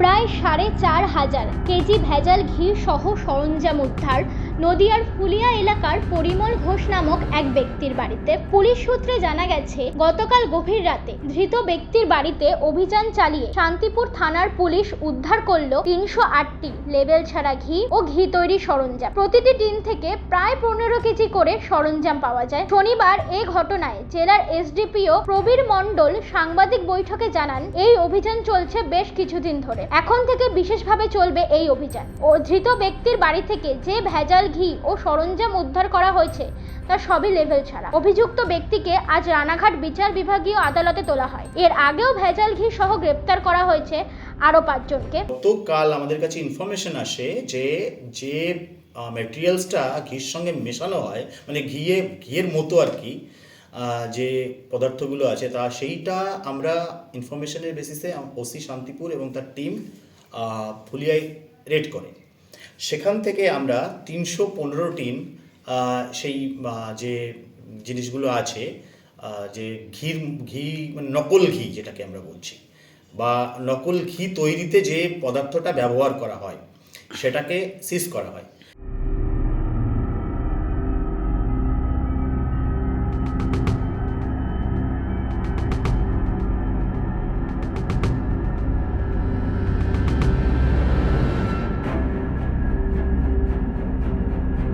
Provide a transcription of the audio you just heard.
প্রায় সাড়ে চার হাজার কেজি ভেজাল ঘি সহ সরঞ্জাম উদ্ধার নদিয়ার ফুলিয়া এলাকার পরিমল ঘোষ নামক এক ব্যক্তির বাড়িতে পুলিশ সূত্রে জানা গেছে, গতকাল গভীর রাতে ধৃত ব্যক্তির বাড়িতে অভিযান চালিয়ে শান্তিপুর থানার পুলিশ উদ্ধার করল তিনশো আটটি লেবেল ছাড়া ঘি ও ঘি তৈরি সরঞ্জাম। প্রতিটি টিন থেকে প্রায় পনেরো কেজি করে সরঞ্জাম পাওয়া যায়। শনিবার এ ঘটনায় জেলার এসডিপিও প্রবীর মণ্ডল সাংবাদিক বৈঠকে জানান, এই অভিযান চলছে বেশ কিছুদিন ধরে। এখন থেকে বিশেষভাবে চলবে এই অভিযান। ও ধৃত ব্যক্তির বাড়ি থেকে যে ভেজাল ঘি ও সরঞ্জাম উদ্ধার করা হয়েছে, তা সবই লেভেল ছাড়া। অভিযুক্ত ব্যক্তিকে আজ রানাঘাট বিচার বিভাগীয় আদালতে তোলা হয়। এর আগেও ভেজাল ঘি সহ গ্রেপ্তার করা হয়েছে আরও পাঁচজনকে। গতকাল আমাদের কাছে ইনফরমেশন আসে যে যে ম্যাটেরিয়ালসটা ঘির সঙ্গে মেশানো হয় মানে ঘিয়ে, ঘিয়ের মতো আর কি যে পদার্থগুলো আছে, তা সেইটা আমরা ইনফরমেশনের বেসিসে ওসি শান্তিপুর এবং তার টিম ফুলিয়ায় রেড করে। সেখান থেকে আমরা তিনশো পনেরো টিন সেই যে জিনিসগুলো আছে যে ঘির, ঘি, নকল ঘি যেটাকে আমরা বলছি, বা নকল ঘি তৈরিতে যে পদার্থটা ব্যবহার করা হয়, সেটাকে সিজ করা হয়।